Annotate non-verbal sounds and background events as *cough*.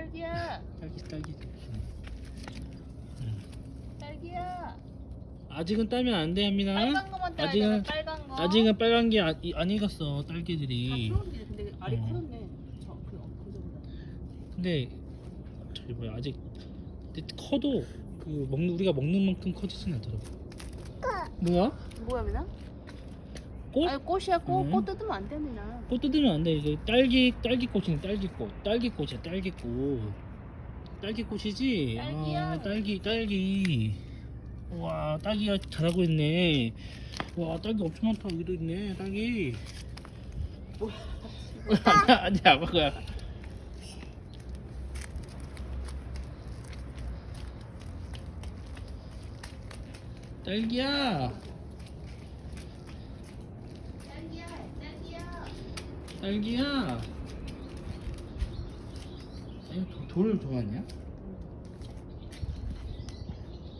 딸기야 딸기 딸기. 딸기야 아직은 따면 안 돼, 한민아. 빨간 거만 따야 아직은 되나 빨간 거 아직은 빨간 게 안, 안 익었어 다 딸기들이. 풀었는데 근데 알이 어. 커졌네. 저그 그저보다. 근데 저기 뭐야 아직 근데 커도 그 먹는 우리가 먹는 만큼 커지진 않더라고. 뭐야? 뭐야 미나? 꽃? 아니 꽃이야 꽃. 응. 꽃 뜯으면 안돼 미나. 꽃 뜯으면 안 돼. 이거 딸기 딸기 꽃이네 딸기 꽃. 딸기 꽃이야 딸기 꽃. 딸기 꽃이지? 딸기야. 아, 딸기 딸기. 와 딸기가 자라고 있네. 와 딸기 엄청 많다 여기도 있네 딸기. *laughs* 아니야 아니야 아빠가. 딸기야. 딸기야 딸기야 딸기야. 아니, 도- 돌을 좋아하냐?